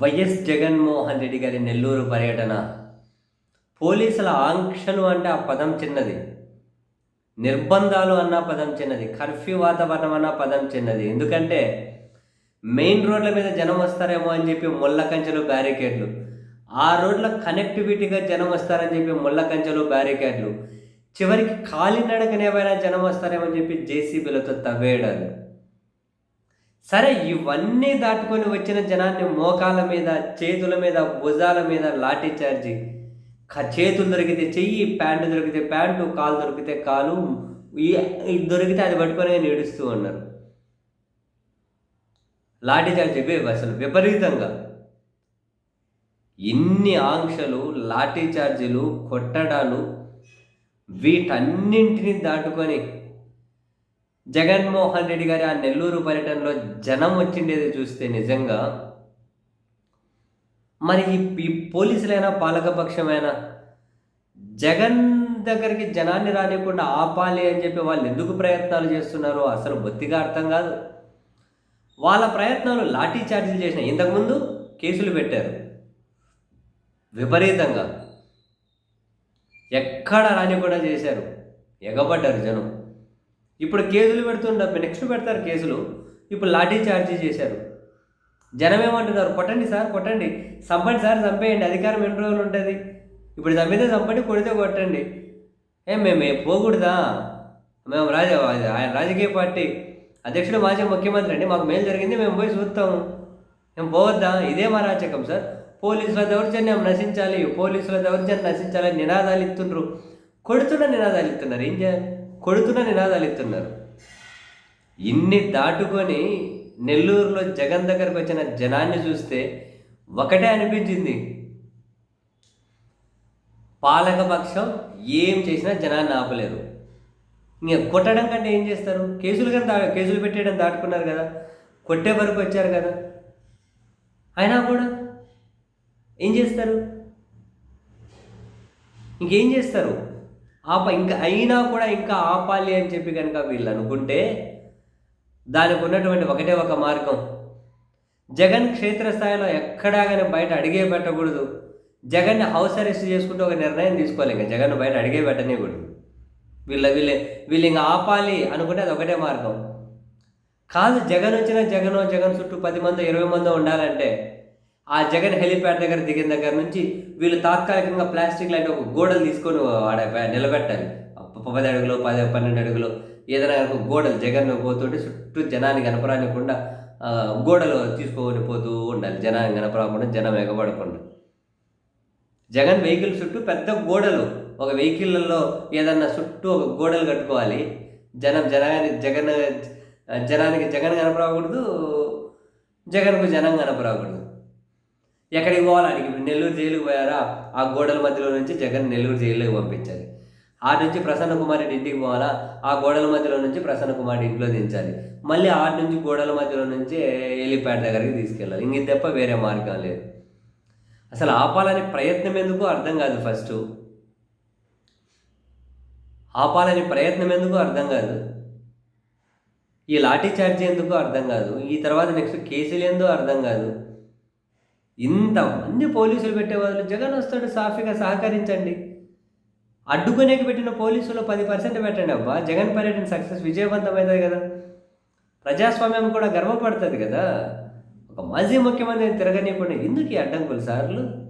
YS Jaganmohan Reddy గారి నెల్లూరు పర్యటన. పోలీసుల ఆంక్షలు అంటే ఆ పదం చిన్నది. నిర్బంధాలు అన్న పదం చిన్నది. కర్ఫ్యూ వాతావరణం అన్న పదం చిన్నది. ఎందుకంటే మెయిన్ రోడ్ల మీద జనం వస్తారేమో అని చెప్పి ముళ్ళ కంచెలు బ్యారికేడ్లు. ఆ రోడ్ల కనెక్టివిటీగా జనం వస్తారని చెప్పి ముళ్ళ కంచెలు బ్యారికేడ్లు. చివరికి కాలినడకనేమైనా జనం వస్తారేమో అని చెప్పి జేసీబీలతో తవ్వేయడాలు. సరే ఇవన్నీ దాటుకొని వచ్చిన జనాన్ని మోకాల మీద చేతుల మీద భుజాల మీద లాఠీ చార్జి. క- చేతులు దొరికితే చెయ్యి ప్యాంటు దొరికితే ప్యాంటు కాలు దొరికితే కాలు ఇది దొరికితే అది పట్టుకొని నేడుస్తూ ఉన్నారు. లాఠీ చార్జ్ చెప్పే అసలు విపరీతంగా. ఇన్ని ఆంక్షలు లాఠీ చార్జీలు కొట్టడాలు వీటన్నింటినీ దాటుకొని జగన్మోహన్ రెడ్డి గారి ఆ నెల్లూరు పర్యటనలో జనం వచ్చిండేది చూస్తే నిజంగా మరి ఈ పోలీసులైనా పాలకపక్షమైనా జగన్ దగ్గరికి జనాన్ని రానియకుండా ఆపాలి అని చెప్పి వాళ్ళు ఎందుకు ప్రయత్నాలు చేస్తున్నారో అసలు బొత్తిగా అర్థం కాదు. వాళ్ళ ప్రయత్నాలు లాఠీ చార్జీలు చేసిన ఇంతకుముందు కేసులు పెట్టారు. విపరీతంగా. ఎక్కడ రాని చేశారు. ఎగబడ్డారు జనం. ఇప్పుడు కేసులు పెడుతుంటారు నెక్స్ట్ పెడతారు కేసులు ఇప్పుడు లాఠీ చార్జీ చేశారు. జనం ఏమంటున్నారు? కొట్టండి సార్ కొట్టండి. చంపండి సార్ చంపేయండి. అధికారం ఎన్ని రోజులు ఉంటుంది? ఇప్పుడు చంపితే చంపండి కొడితే కొట్టండి. ఏం మేము పోకూడదా? మేము రాజ ఆయన రాజకీయ పార్టీ అధ్యక్షుడు మాజీ ముఖ్యమంత్రి అండి. మాకు మేలు జరిగింది మేము పోయి చూస్తాము మేము పోవద్దా? ఇదే మా రాచకం సార్. పోలీసుల దౌర్జన్యం నశించాలి. పోలీసుల దౌర్జన్యం నశించాలి అని నినాదాలు ఇస్తుండ్రు. కొడుతున్న నినాదాలు ఇస్తున్నారు. ఏం చేయాలి? కొడుతున్న నినాదాలు ఇస్తున్నారు ఇన్ని దాటుకొని నెల్లూరులో జగన్ దగ్గరకు వచ్చిన జనాన్ని చూస్తే ఒకటే అనిపించింది. పాలకపక్షం ఏం చేసినా జనాన్ని ఆపలేరు. ఇంకా కొట్టడం కంటే ఏం చేస్తారు? కేసులు కానీ దా కేసులు పెట్టేయడం దాటుకున్నారు కదా. కొట్టే వరకు వచ్చారు కదా. అయినా కూడా ఏం చేస్తారు? ఇంకేం చేస్తారు? ఆప ఇంకా అయినా కూడా ఇంకా ఆపాలి అని చెప్పి కనుక వీళ్ళు అనుకుంటే దానికి ఉన్నటువంటి ఒకటే ఒక మార్గం. జగన్ క్షేత్రస్థాయిలో ఎక్కడా కానీ బయట అడిగే పెట్టకూడదు. జగన్ని హౌస్ అరెస్ట్ చేసుకుంటూ ఒక నిర్ణయం తీసుకోవాలి. ఇంకా జగన్ బయట అడిగే పెట్టనీయకూడదు. వీళ్ళ వీళ్ళే వీళ్ళు ఇంకా ఆపాలి అనుకుంటే అది ఒకటే మార్గం. కాదు జగన్ వచ్చిన జగన్ జగన్ చుట్టూ పది మంది ఇరవై మంది ఉండాలంటే ఆ జగన్ హెలిప్యాడ్ దగ్గర దిగిన దగ్గర నుంచి వీళ్ళు తాత్కాలికంగా ప్లాస్టిక్ లాంటి ఒక గోడలు తీసుకొని ఆడ నిలబెట్టాలి పది అడుగులు పది పన్నెండు అడుగులు ఏదైనా ఒక గోడలు జగన్ పోతుంటే చుట్టూ జనాన్ని కనపరానికుండా గోడలు తీసుకొని పోతూ ఉండాలి. జనాన్ని కనపరాకుండా జనం ఎగబడకుండా. జగన్ వెహికల్ చుట్టూ పెద్ద గోడలు. ఒక వెహికల్లో ఏదన్నా చుట్టూ ఒక గోడలు కట్టుకోవాలి. జనం జనాన్ని జగన్ జనానికి జగన్ కనపరాకూడదు జగన్కు జనం కనపరాకూడదు. ఎక్కడికి పోవాలి అడిగి నెల్లూరు జైలుకి పోయారా? ఆ గోడల మధ్యలో నుంచి జగన్ నెల్లూరు జైల్లోకి పంపించాలి. ఆ నుంచి ప్రసన్న కుమార్ రెడ్డి ఇంటికి పోవాలా? ఆ గోడల మధ్యలో నుంచి ప్రసన్న కుమార్ ఇంట్లో దించాలి. మళ్ళీ ఆ నుంచి గోడల మధ్యలో నుంచి ఎలిప్యాడ్ దగ్గరికి తీసుకెళ్ళాలి. ఇంక తప్ప వేరే మార్గం లేదు. అసలు ఆపాలని ప్రయత్నం ఎందుకు అర్థం కాదు ఫస్ట్. ఆపాలని ప్రయత్నం ఎందుకు అర్థం కాదు. ఈ లాఠీ చార్జ్ ఎందుకు అర్థం కాదు. ఈ తర్వాత నెక్స్ట్ కేసులు ఏందో అర్థం కాదు. ఇంతమంది పోలీసులు పెట్టే బదులు జగన్ వస్తాడు సాఫీగా సహకరించండి. అడ్డుకునేకి పెట్టిన పోలీసులు పది పర్సెంట్ పెట్టండి అబ్బా. జగన్ పర్యటన సక్సెస్ విజయవంతమవుతుంది కదా. ప్రజాస్వామ్యం కూడా గర్వపడుతుంది కదా. ఒక మాజీ ముఖ్యమంత్రిని తిరగనీయకుండా ఎందుకు ఈ అడ్డంకులు సార్లు?